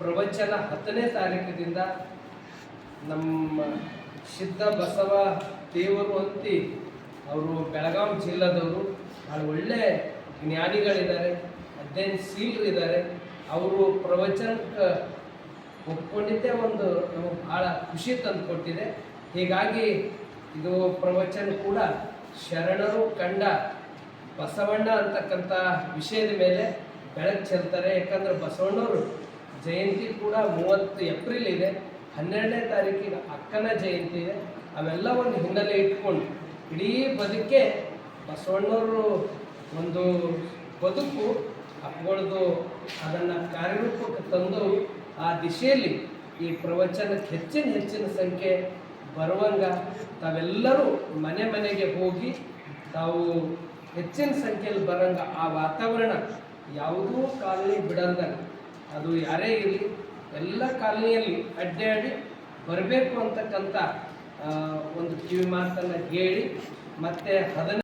ಪ್ರವಚನ ಹತ್ತನೇ ತಾರೀಕಿನಿಂದ ನಮ್ಮ ಸಿದ್ಧ ಬಸವ ದೇವರು ಅಂತಿ ಅವರು ಬೆಳಗಾವಿ ಜಿಲ್ಲಾದವರು. ಭಾಳ ಒಳ್ಳೆ ಜ್ಞಾನಿಗಳಿದ್ದಾರೆ ಅಧ್ಯಯನಶೀಲರು ಇದ್ದಾರೆ ಅವರು ಪ್ರವಚನಕ್ಕೆ ಒಪ್ಕೊಂಡಿದ್ದೇ ಒಂದು ನಮಗೆ ಭಾಳ ಖುಷಿ ತಂದು ಕೊಟ್ಟಿದೆ ಹೀಗಾಗಿ ಇದು ಪ್ರವಚನ ಕೂಡ ಶರಣರು ಕಂಡ ಬಸವಣ್ಣ ಅಂತಕ್ಕಂಥ ವಿಷಯದ ಮೇಲೆ ಬೆಳಕು ಚೆಲ್ತಾರೆ. ಯಾಕಂದ್ರೆ ಬಸವಣ್ಣವರು ಜಯಂತಿ ಕೂಡ ಮೂವತ್ತು ಏಪ್ರಿಲ್ ಇದೆ. ಹನ್ನೆರಡನೇ ತಾರೀಕಿಗೆ ಅಕ್ಕನ ಜಯಂತಿ ಇದೆ. ಅವೆಲ್ಲವನ್ನು ಹಿನ್ನೆಲೆ ಇಟ್ಕೊಂಡು ಇಡೀ ಬದುಕೆ ಬಸವಣ್ಣವರು ಒಂದು ಬದುಕು ಅಪ್ಗೊಳ್ದು ಅದನ್ನು ಕಾರ್ಯರೂಪಕ್ಕೆ ತಂದು ಆ ದಿಶೆಯಲ್ಲಿ ಈ ಪ್ರವಚನಕ್ಕೆ ಹೆಚ್ಚಿನ ಹೆಚ್ಚಿನ ಸಂಖ್ಯೆ ಬರುವಂಗ ತಾವೆಲ್ಲರೂ ಮನೆ ಮನೆಗೆ ಹೋಗಿ ತಾವು ಹೆಚ್ಚಿನ ಸಂಖ್ಯೆಯಲ್ಲಿ ಬರಂಗ ಆ ವಾತಾವರಣ ಯಾವುದೂ ಕಾಲನಿ ಬಿಡಂದಾಗ ಅದು ಯಾರೇ ಇರಲಿ ಎಲ್ಲ ಕಾಲನಿಯಲ್ಲಿ ಅಡ್ಡಾಡಿ ಬರಬೇಕು ಅಂತಕ್ಕಂಥ ಒಂದು ಕಿವಿ ಮಾತನ್ನು ಹೇಳಿ ಮತ್ತೆ ಹದಿನ